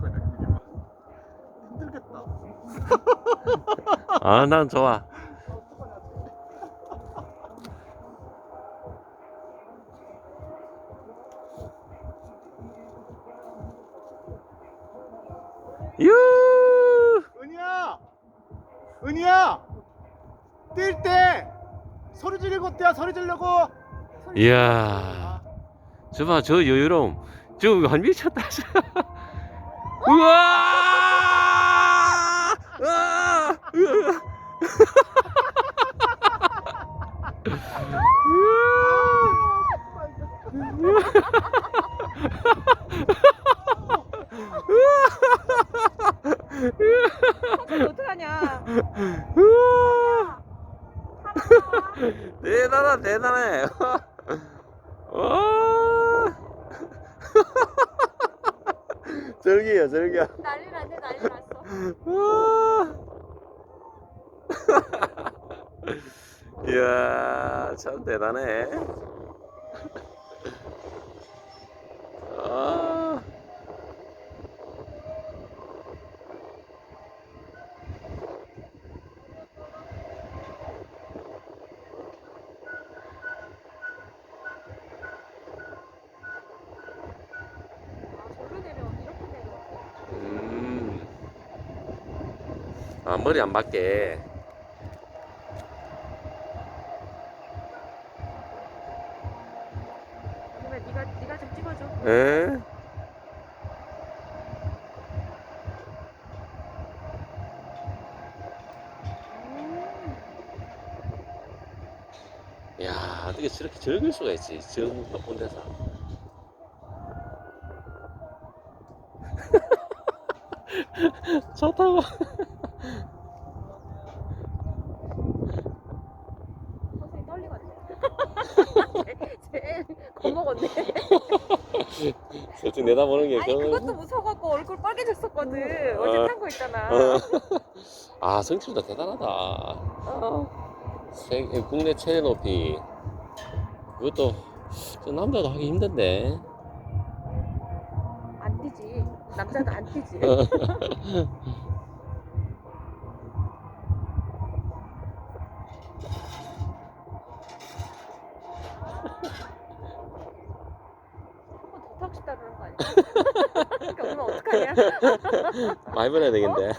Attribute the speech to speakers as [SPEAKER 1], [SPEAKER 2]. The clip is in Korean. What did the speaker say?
[SPEAKER 1] 그냥. 힘들겠다.
[SPEAKER 2] 아, 난 좋아. 유!
[SPEAKER 1] 은희야, 은희야, 뛸 때 소리 지르고 뛰어 소리 지르고.
[SPEAKER 2] 이야. 저 봐, 저 여유로움. 저완 미쳤다. 우와! 으아! 으아!
[SPEAKER 3] 성철이 어떡하냐?
[SPEAKER 2] 우와! 대단하, 대단해. 와! 절기야, 절기야.
[SPEAKER 3] 난리 났네 난리 났어.
[SPEAKER 2] 와! 이야, 참 대단해. 아.
[SPEAKER 3] 아 저로 내려 이렇게 내려.
[SPEAKER 2] 음. 아, 머리 안 맞게.
[SPEAKER 3] 그러면 네가 네가 좀 찍어줘.
[SPEAKER 2] 에?
[SPEAKER 3] 음.
[SPEAKER 2] 야, 어떻게 저렇게 즐길 수가 있지? 저 높은 데서. 좋다고.
[SPEAKER 3] 선생님 떨리거든. 제일 겁먹었네.
[SPEAKER 2] 저쪽 내다보는 게
[SPEAKER 3] 아니
[SPEAKER 2] 그거-
[SPEAKER 3] 그것도 무서워갖고 얼굴 빨개졌었거든.
[SPEAKER 2] 어.
[SPEAKER 3] 어제 탄 거 있잖아.
[SPEAKER 2] 어. 아, 성취도 대단하다.
[SPEAKER 3] 어.
[SPEAKER 2] 세- 국내 최대 높이. 그것도 저 남자도 하기 힘든데.
[SPEAKER 3] 안 뛰지. 남자는 안 뛰지. 한 번 더 타고 싶다 그러는 거 아니야? 그러니까 오면 어떡하냐?
[SPEAKER 2] 많이 벌어야 되겠는데.